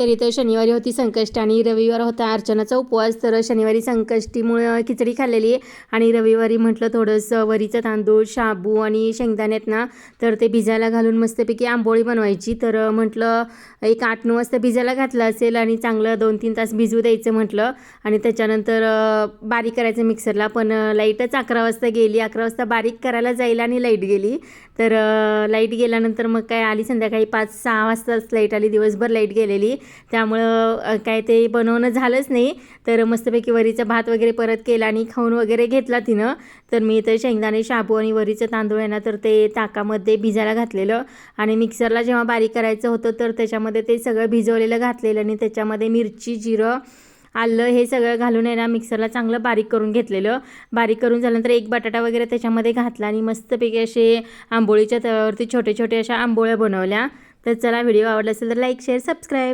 तर इथं शनिवारी होती संकष्ट आणि रविवार होता अर्चनाचा उपवास. तर शनिवारी संकष्टीमुळे खिचडी खाल्लेली आणि रविवारी म्हटलं थोडंसं वरीचं तांदूळ शाबू आणि शेंगदाण्यात ना तर ते भिजायला घालून मस्तपैकी आंबोळी बनवायची. तर म्हटलं एक आठ नऊ वाजता भिजायला घातलं असेल आणि चांगलं दोन तीन तास भिजू द्यायचं म्हटलं. आणि त्याच्यानंतर बारीक करायचं मिक्सरला. पण लाईटच अकरा वाजता गेली. अकरा वाजता बारीक करायला जाईल आणि लाइट गेली. तर लाइट गेल्यानंतर मग काय आली संध्याकाळी पाच सहा वाजताच लाइट आली. दिवसभर लाइट गेलेली. त्यामुळं काय ते बनवणं झालंच नाही. तर मस्तपैकी वरीचा भात वगैरे परत केला आणि खाऊन वगैरे घेतला तिनं. तर मी तर शेंगदाणे शाबू आणि वरीचं तांदूळ आहे ना तर ते ताकामध्ये भिजायला घातलेलं. आणि मिक्सरला जेव्हा बारीक करायचं होतं तर त्याच्यामध्ये ते सगळं भिजवलेलं घातलेलं आणि त्याच्यामध्ये मिरची जिरं आलं हे सगळं घालून आहे ना मिक्सरला चांगलं बारीक करून घेतलेलं. बारीक करून झाल्यानंतर एक बटाटा वगैरे त्याच्यामध्ये घातला आणि मस्तपैकी असे आंबोळीच्या तव्यावरती छोटे छोटे अशा आंबोळ्या बनवल्या. तर चला व्हिडिओ आवडला असेल तर लाईक शेअर सबस्क्राईब.